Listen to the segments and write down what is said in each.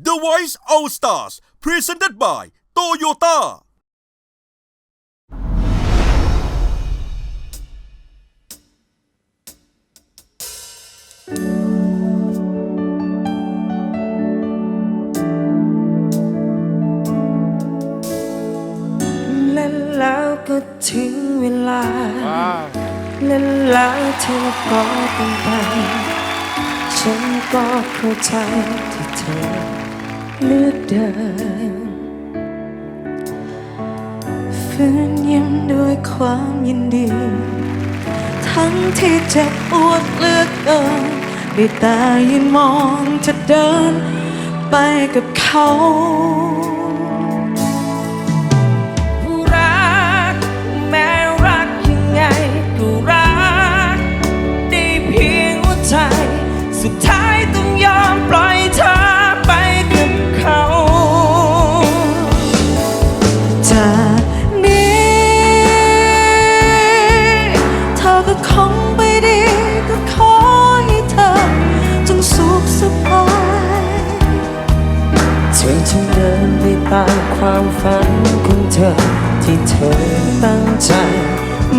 The Voice All Stars Presented by Toyota เล่นแล้วก็ถึงเวลา เล่นแล้วเธอก็ต้องไป ฉันก็เข้าใจที่เธอ เลือกเดินฝืนยิ้มด้วยความยินดี ทั้งที่เจ็บปวดเลือกเกินได้แต่ยืนมองเธอเดินไปกับเขารักแม้รักยังไงก็รักได้เพียงหัวใจสุดท้าย จากนี้เธอก็คงไปดีก็ขอให้เธอ จงสุขสบายเธอจงเดินไปตามความฝันของเธอ ที่เธอตั้งใจ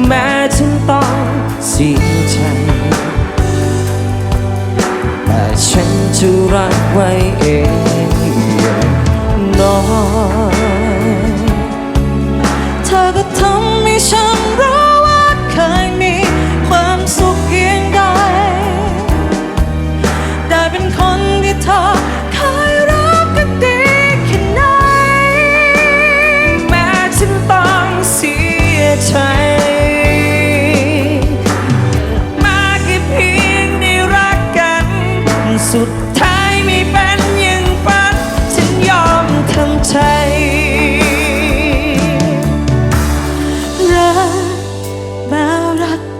แม้ฉันต้องเสียใจแต่ฉันจะรักไว้เอง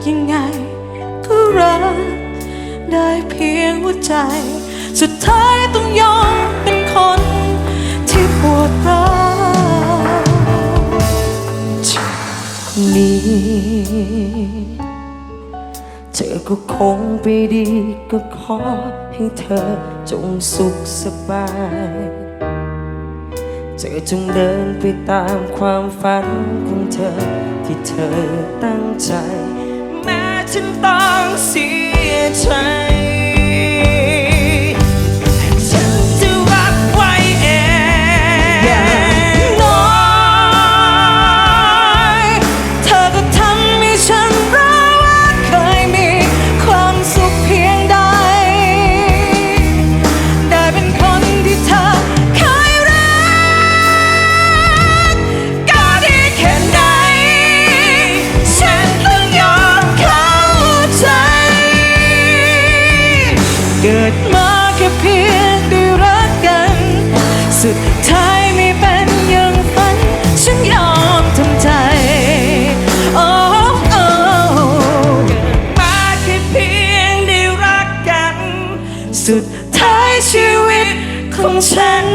ยังไง ก็รัก ได้เพียงหัวใจ สุดท้ายต้องยอมเป็นคนที่ปวดร้าวจากนี้ เธอก็คงไปดีก็ขอให้เธอจงสุขสบายเธอจงเดินไปตามความฝันของเธอที่เธอตั้งใจ ฉันต้องเสียใจ เกิดมาแค่เพียงได้รักกัน สุดท้ายไม่เป็นอย่างฝัน ฉันยอมทำใจ Oh oh อ้เกิดมาแค่เพียงได้รักกัน สุดท้ายชีวิตของฉัน